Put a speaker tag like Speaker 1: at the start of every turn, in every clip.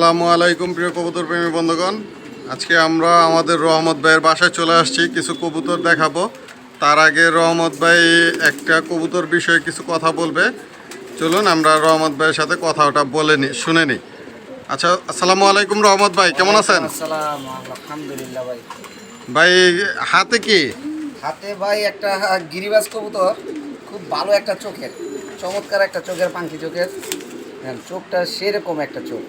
Speaker 1: আসসালামু আলাইকুম প্রিয় কবুতর প্রেমী বন্ধুগণ। আজকে আমরা আমাদের রহমত ভাইয়ের বাসায় চলে আসছি কিছু কবুতর দেখাবো। তার আগে রহমত ভাই একটা কবুতর বিষয়ে কিছু কথা বলবে। চলুন আমরা রহমত ভাইয়ের সাথে কথাটা বলে নি শুনে নিই আচ্ছা আসসালামু আলাইকুম রহমত ভাই কেমন আছেন?
Speaker 2: আসসালাম আলহামদুলিল্লাহ ভাই।
Speaker 1: ভাই হাতে কি?
Speaker 2: হাতে ভাই একটা গিরিবাজ কবুতর খুব ভালো একটা চোখের চমৎকার একটা চোখের পাখি চোখের। হ্যাঁ, চোখটা সেরকম একটা চোখ।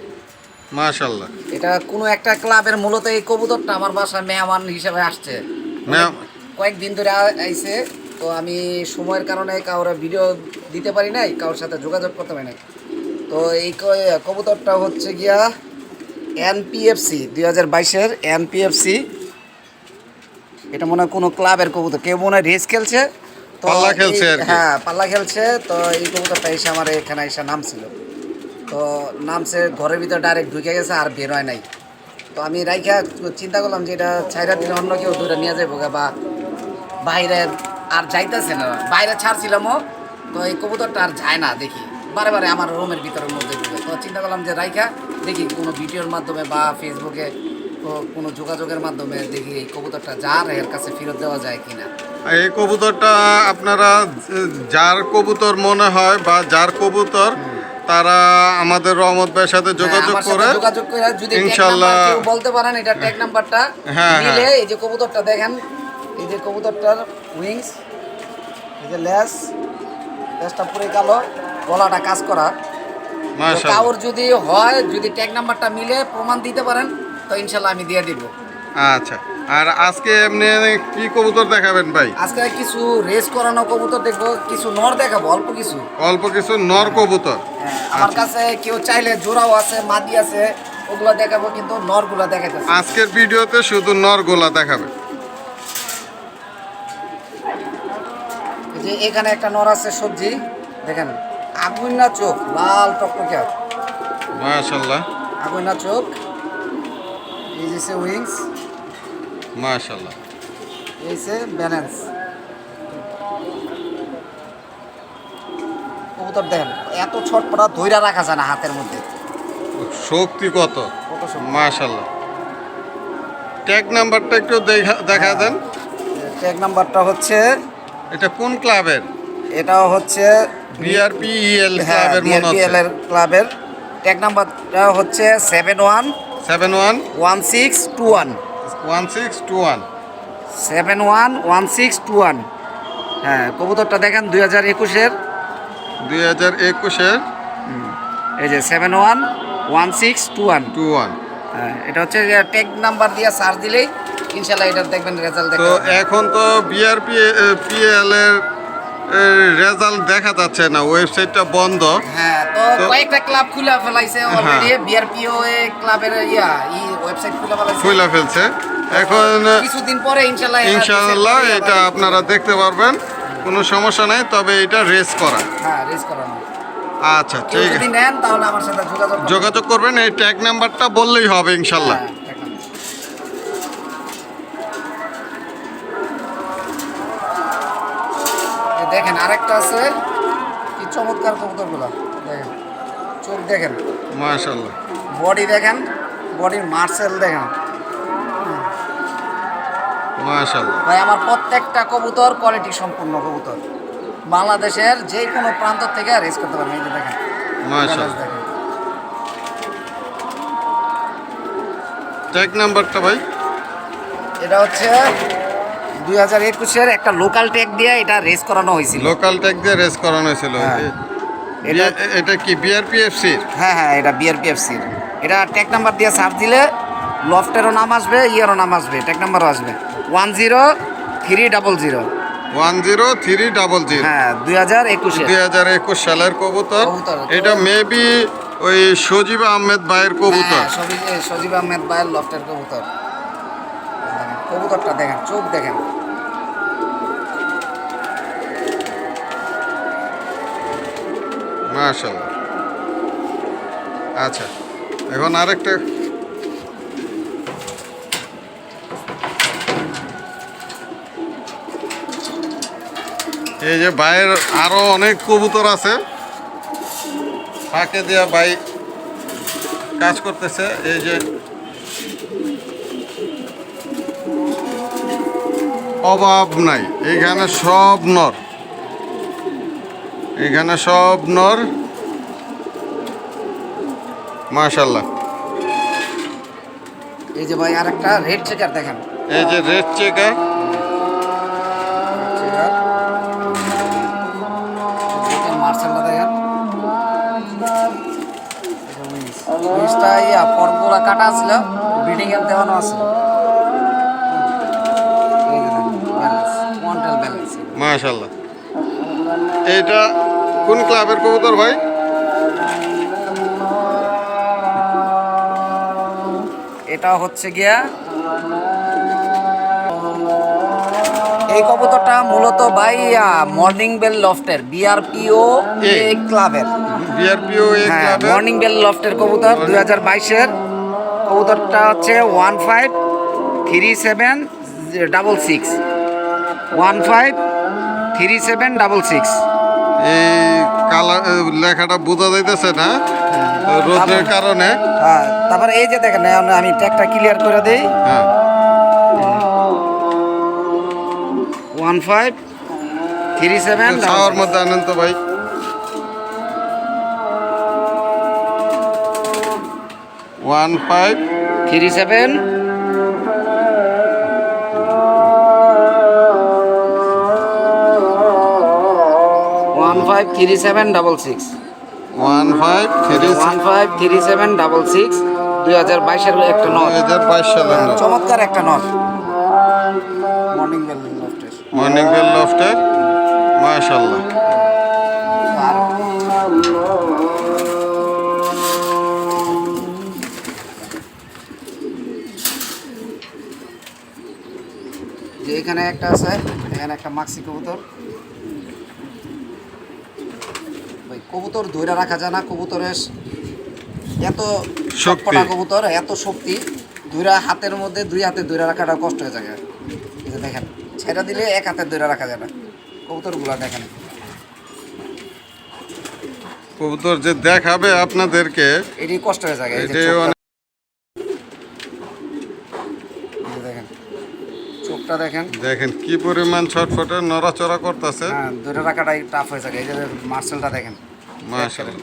Speaker 1: মাশাল্লাহ
Speaker 2: এটা কোনো একটা ক্লাবের মূলত এই কবুতরটা আমার বাসায় মেহমান হিসেবে আসছে। কয়েকদিন ধরে আইছে তো আমি সময়ের কারণে কাউরে ভিডিও দিতে পারি নাই কারোর সাথে যোগাযোগ করতে পারি নাই। তো এই কবুতরটা হচ্ছে গিয়া এনপিএফসি দুই হাজার বাইশের এনপিএফসি এটা মনে হয় কোনো ক্লাবের কবুতর কেউ মনে হয় রেস খেলছে। তো। হ্যাঁ পাল্লা খেলছে তো এই কবুতরটা এসে আমার এখানে এসে নামছিল। তো নামছে, ঘরের ভিতরে ডাইরেক্ট ঢুকে গেছে আর বের হয় নাই। তো আমি রাইখা চিন্তা করলাম যে এটা ছাইরা দিলে অন্য কেউ দুইটা নিয়ে যাব বা বাইরে আর যাইতেছে না। বাইরে ছাড়ছিলামও তো এই কবুতরটা আর যায় না দেখি। বারে বারে আমার রুমের ভিতরের মধ্যে ঢুকে। তো চিন্তা করলাম যে রাইখা, দেখি কোনো ভিডিওর মাধ্যমে বা ফেসবুকে কোনো যোগাযোগের মাধ্যমে দেখি এই কবুতরটা যার এর কাছে ফেরত দেওয়া যায় কিনা।
Speaker 1: এই কবুতরটা আপনারা, যার কবুতর মনে হয় বা যার কবুতর তারা আমাদের রহমত ভাইয়ের সাথে যোগাযোগ
Speaker 2: হ্যাঁ,
Speaker 1: করে
Speaker 2: যোগাযোগ করে। যদি ট্যাগ
Speaker 1: ইনশাল্লাহ-
Speaker 2: বলতে পারেন এটা ট্যাগ নাম্বারটা
Speaker 1: হ্যাঁ,
Speaker 2: নিলে এই যে কবুতরটা দেখেন এই যে কবুতরটার উইংস এই যে লেস লেসটা পুরো কালো গলাটা কাজ করা। কাউর যদি হয় যদি ট্যাগ নাম্বারটা মিলে প্রমাণ দিতে পারেন তো ইনশাল্লাহ আমি দিয়ে দিব।
Speaker 1: আচ্ছা। আর আজকে এমনি কি কবুতর দেখাবেন ভাই?
Speaker 2: আজকে কিছু রেস করানো কবুতর দেখব কিছু নর দেখাবো অল্প কিছু।
Speaker 1: অল্প কিছু নর কবুতর।
Speaker 2: হ্যাঁ, আমার কাছে কেউ চাইলে জোড়াও আছে মাদি আছে ওগুলো দেখাবো কিন্তু নরগুলো দেখাইতেছে।
Speaker 1: আজকের ভিডিওতে শুধু নর গোলা দেখাবে
Speaker 2: যে এখানে একটা নর আছে সবজি দেখেন আগুন না চোখ লাল টকটকে।
Speaker 1: মাশাল্লাহ
Speaker 2: আগুন না চোখ এই যে সে উইংস
Speaker 1: মাশাল্লাহ
Speaker 2: এই সে ব্যালেন্স। কবুতর দেখেন এত ছটপটা ধৈরা রাখা যায় না হাতের মধ্যে।
Speaker 1: শক্তি কত? মাশাল্লাহ ট্যাগ নাম্বারটা একটু দেখা দেখা দেন।
Speaker 2: ট্যাগ নাম্বারটা হচ্ছে
Speaker 1: এটা কোন ক্লাবের?
Speaker 2: এটাও হচ্ছে
Speaker 1: বিআরপি ইএল
Speaker 2: হ্যাঁ
Speaker 1: ক্লাবের মনে হচ্ছে।
Speaker 2: এর ক্লাবের। ট্যাগ নাম্বারটা হচ্ছে seven one
Speaker 1: seven one
Speaker 2: one six two one
Speaker 1: one six two one
Speaker 2: seven one one six two one হ্যাঁ কবুতরটা দেখেন দুই হাজার একুশের।
Speaker 1: দুই হাজার একুশের
Speaker 2: এই যে seven one one six two one
Speaker 1: two one
Speaker 2: হ্যাঁ এটা হচ্ছে ট্যাগ নাম্বার দিয়ে সার্চ দিলেই ইনশাল্লাহ এটা দেখবেন রেজাল্ট
Speaker 1: তো এখন তো বিআরপি পিএল এর রেজাল্ট দেখা যাচ্ছে না ওয়েবসাইটটা বন্ধ।
Speaker 2: হ্যাঁ তো কয়েকটা ক্লাব খুলে ফেলাইছে অলরেডি বিআরপিও ক্লাবের ইয়া ই ওয়েবসাইট খুলে ফেলাইছে।
Speaker 1: খুলে ফেলছে। এখন
Speaker 2: কিছুদিন পরে ইনশাল্লাহ এরা
Speaker 1: ইনশাআল্লাহ এটা আপনারা দেখতে পারবেন কোনো সমস্যা নাই তবে এটা রেস করা।
Speaker 2: হ্যাঁ রেস করানো
Speaker 1: আচ্ছা ঠিক
Speaker 2: যদি
Speaker 1: আছে।
Speaker 2: নেন তাহলে আমার সাথে যোগাযোগ করবেন।
Speaker 1: যোগাযোগ করবেন এই ট্যাগ নাম্বারটা বললেই হবে ইনশাল্লাহ
Speaker 2: আরেকটা আছে। কি চমৎকার কবুতরগুলো। দেখেন চোখ দেখেন।
Speaker 1: মাশাল্লাহ
Speaker 2: বডি দেখেন বডির মার্সেল দেখেন।
Speaker 1: মাশাল্লাহ
Speaker 2: ভাই আমার প্রত্যেকটা কবুতর কোয়ালিটি সম্পূর্ণ কবুতর। বাংলাদেশের যে কোনো প্রান্ত থেকে রেস করতে পারবেন। এই যে দেখেন
Speaker 1: মাশাল্লাহ
Speaker 2: দেখেন।
Speaker 1: ট্যাগ নাম্বারটা ভাই?
Speaker 2: এটা হচ্ছে দুই হাজার একুশের একটা লোকাল ট্যাগ দিয়ে এটা রেস করানো হয়েছিল।
Speaker 1: লোকাল ট্যাগ দিয়ে রেস করানো হয়েছিল।
Speaker 2: হ্যাঁ। এটা-
Speaker 1: এটা কি বিআরপিএফসির
Speaker 2: হ্যাঁ হ্যাঁ এটা বিআরপিএফসির এটা ট্যাগ নাম্বার দিয়ে সার্চ দিলে লফটেরও নাম আসবে ইয়েরও নাম আসবে ট্যাগ নাম্বারও আসবে। One zero three double zero
Speaker 1: one zero three double zero
Speaker 2: হ্যাঁ দুই হাজার একুশে
Speaker 1: দুই হাজার একুশ সালের কবুতর। এটা মেবি ওই সজীব আহমেদ ভাইয়ের কবুতর।
Speaker 2: হ্যাঁ, সজীব আহমেদ ভাইয়ের লফটের কবুতর। কবুতরটা দেখেন, চোখ দেখেন।
Speaker 1: আচ্ছা এখন আরেকটা। এই যে ভাইয়ের আরও অনেক কবুতর আছে। ফাঁকে দেওয়া ভাই কাজ করতেছে, এই যে অভাব নাই। এইখানে সব নর। এখানে সব নর। মাশাল্লাহ
Speaker 2: এই যে ভাই আরেকটা রেড চেকার দেখেন।
Speaker 1: এই যে রেড চেকার
Speaker 2: মার্শালটা দেখেন। উইংসটা ইয়া পরগুলা কাটা ছিল ব্রিডিং এর দেওয়ানো আছে।
Speaker 1: মাশাল্লাহ এইটা কোন ক্লাবের কবুতর ভাই?
Speaker 2: এটা হচ্ছে গিয়া এই কবুতরটা মূলত ভাই মর্নিং বেল লফটের বিআরপিও
Speaker 1: এ।
Speaker 2: ক্লাবের।
Speaker 1: বিআরপিও এই
Speaker 2: হ্যাঁ
Speaker 1: ক্লাবের।
Speaker 2: মর্নিং বেল লফটের কবুতর দুই হাজার বাইশের। কবুতরটা হচ্ছে one five three seven double six. One five three seven double six
Speaker 1: এই কালার লেখাটা বোঝা যাইতেছে না। রোদের কারণে।
Speaker 2: হ্যাঁ তারপরে এই যে দেখেন আমি ট্যাগটা ক্লিয়ার করে দিই।
Speaker 1: হ্যাঁ।
Speaker 2: ওয়ান ফাইভ থ্রি সেভেন
Speaker 1: খাওয়ার মধ্যে আনেন তো ভাই। One five
Speaker 2: three seven one five three seven double six
Speaker 1: one five three
Speaker 2: one five three seven double six দুই হাজার বাইশের একটা
Speaker 1: দুই
Speaker 2: নট
Speaker 1: হাজার বাইশ সালের
Speaker 2: চমৎকার একটা নট মর্নিং বেল লফটের
Speaker 1: মর্নিং বেল লফটের মাশাল্লাহ
Speaker 2: যে এখানে একটা আছে এখানে একটা মাক্সি কবুতর ওই কবুতর ধরে রাখা যায় না কবুতরের এত।
Speaker 1: শক্তি।
Speaker 2: কবুতর এত শক্তি দুইরা হাতের মধ্যে দুই হাতে ধরে রাখাটা কষ্ট হয়ে যায়। দেখেন ছেড়া দিলে এক হাতে ধরে রাখা যায় না। কবুতরগুলো দেখেন।
Speaker 1: কবুতর যে দেখাবে আপনাদেরকে
Speaker 2: এটি কষ্ট হয়ে যায় দেখেন চোখটা দেখেন।
Speaker 1: দেখেন কি পরিমাণ ছটফটে নড়াচড়া করতেছে।
Speaker 2: হ্যাঁ ধরে রাখাটাই টাফ হয়ে যায়। এই যে মার্শালটা দেখেন।
Speaker 1: মাশাল্লাহ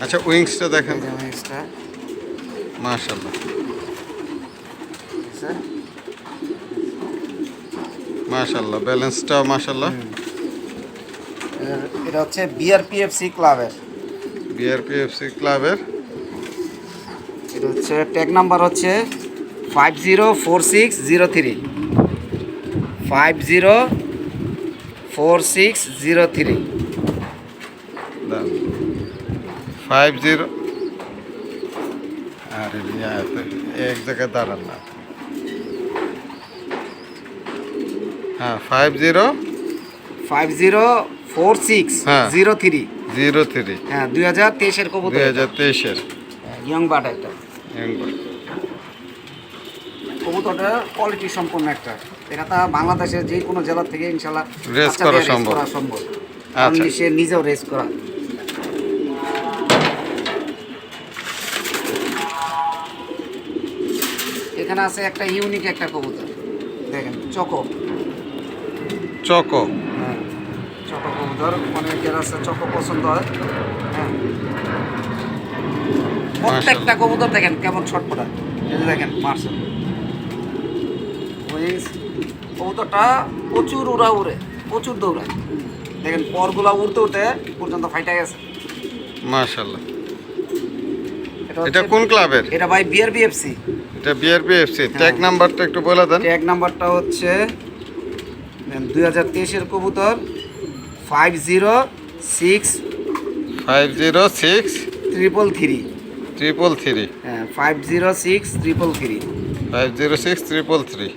Speaker 1: আচ্ছা উইংসটা দেখেন।
Speaker 2: উইংসটা,
Speaker 1: মাশাল্লাহ
Speaker 2: বুঝছে?
Speaker 1: মাশাল্লাহ ব্যালেন্সটা মাশাল্লাহ
Speaker 2: এর- এটা হচ্ছে বিআরপিএফসি ক্লাবের।
Speaker 1: বিআরপিএফসি ক্লাবের।
Speaker 2: এটা হচ্ছে ট্যাগ নাম্বার হচ্ছে five zero four six zero three five zero four six zero three
Speaker 1: five zero আরে এক জায়গায় দাঁড়ান না। হ্যাঁ five zero
Speaker 2: five zero four six
Speaker 1: হ্যাঁ।
Speaker 2: জিরো থ্রি
Speaker 1: জিরো থ্রি
Speaker 2: হ্যাঁ দুই হাজার তেইশের
Speaker 1: দুই হাজার তেইশের।
Speaker 2: ইয়ং বাট একটা কবুতরটা কোয়ালিটি সম্পন্ন একটা। এটা তা বাংলাদেশের যে কোনো জেলা থেকে ইনশাল্লাহ বাচ্চা
Speaker 1: করা সম্ভব।
Speaker 2: করা সম্ভব।
Speaker 1: আচ্ছা।
Speaker 2: সে নিজেও রেস করা। এখানে আছে একটা ইউনিক একটা কবুতর। দেখেন চকো।
Speaker 1: চকো।
Speaker 2: হ্যাঁ চকো কবুতর। অনেকের আছে চকো পছন্দ হয়। হ্যাঁ। প্রত্যেকটা কবুতর দেখেন কেমন ছটপটা। এই দেখেন মার্শাল। কবুতরটা প্রচুর উড়া উড়ে প্রচুর দৌড়ায়। দেখেন পরগুলা উড়তে উঠতে পর্যন্ত ফাইটা গেছে।
Speaker 1: মাশাল্লাহ
Speaker 2: এটা
Speaker 1: কোন ক্লাবের?
Speaker 2: এটা ভাই বিআরবিএফসি
Speaker 1: এটা বিআরপিএফসি ট্যাগ নাম্বারটা একটু বলে দেন।
Speaker 2: ট্যাগ নাম্বারটা হচ্ছে দুই হাজার তেইশের কবুতর five zero six
Speaker 1: five zero six
Speaker 2: triple three
Speaker 1: triple three
Speaker 2: হ্যাঁ five zero six triple three
Speaker 1: five zero six triple three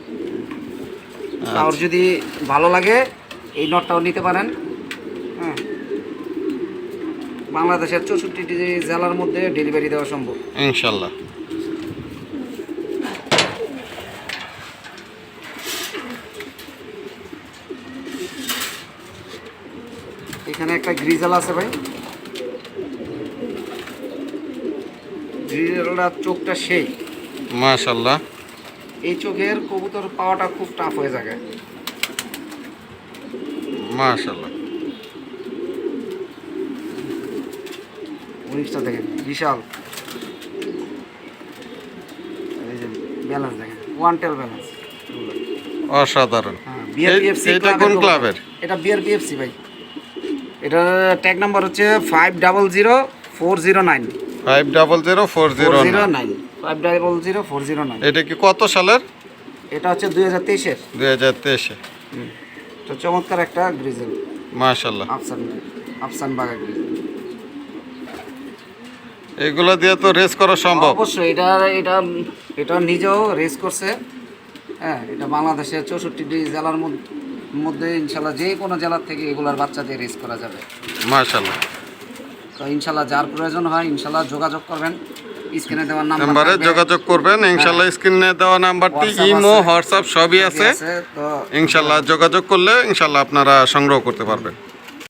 Speaker 2: যদি ভালো লাগে এই নটটাও নিতে পারেন। হ্যাঁ। বাংলাদেশের চৌষট্টি জেলার মধ্যে ডেলিভারি দেওয়া সম্ভব।
Speaker 1: ইনশাল্লাহ।
Speaker 2: এখানে একটা গ্রিজাল আছে ভাই। গ্রিজেলটা চোখটা সেই।
Speaker 1: মাশাল্লাহ
Speaker 2: এই চোখের কবুতর পাওয়াটা খুব টাফ হয়ে যায়
Speaker 1: মাশাল্লাহ
Speaker 2: উনিশটা দেখেন বিশাল। ব্যালেন্স দেখেন ওয়ান টেল ব্যালেন্স
Speaker 1: অসাধারণ।
Speaker 2: হ্যাঁ বিআরপিএফসি
Speaker 1: কোন ক্লাবের
Speaker 2: এটা বিআরপিএফসি ভাই। এটা ট্যাগ নাম্বার হচ্ছে five double zero four zero nine
Speaker 1: five double zero four zero
Speaker 2: nine five double zero four zero nine
Speaker 1: এটা কি কত সালের?
Speaker 2: এটা হচ্ছে দুই হাজার তেইশের।
Speaker 1: দুই হাজার তেইশে।
Speaker 2: তো চমৎকার একটা গ্রিজেল
Speaker 1: মাশাল্লাহ
Speaker 2: আফসান আফসান বাগা গ্রিজেল
Speaker 1: এগুলো দিয়ে তো রেস করা সম্ভব।
Speaker 2: অবশ্যই এটা এটা এটা নিজেও রেস করছে। হ্যাঁ এটা বাংলাদেশের চৌষট্টি জেলার মধ্যে মধ্যে ইনশাল্লাহ যে কোনো জেলার থেকে এগুলার বাচ্চাদের রেস করা যাবে।
Speaker 1: মার্শাল্লাহ
Speaker 2: তো ইনশাল্লাহ যার প্রয়োজন হয় ইনশাল্লাহ যোগাযোগ করবেন। স্ক্রিনে দেওয়া নাম্বার
Speaker 1: নাম্বারে যোগাযোগ করবেন। ইনশাল্লাহ স্ক্রিনে দেওয়া নাম্বারটি ইমো। হোয়াটসঅ্যাপ সবই আছে।
Speaker 2: আছে তো
Speaker 1: ইনশাল্লাহ যোগাযোগ করলে ইনশাল্লাহ আপনারা সংগ্রহ করতে পারবেন।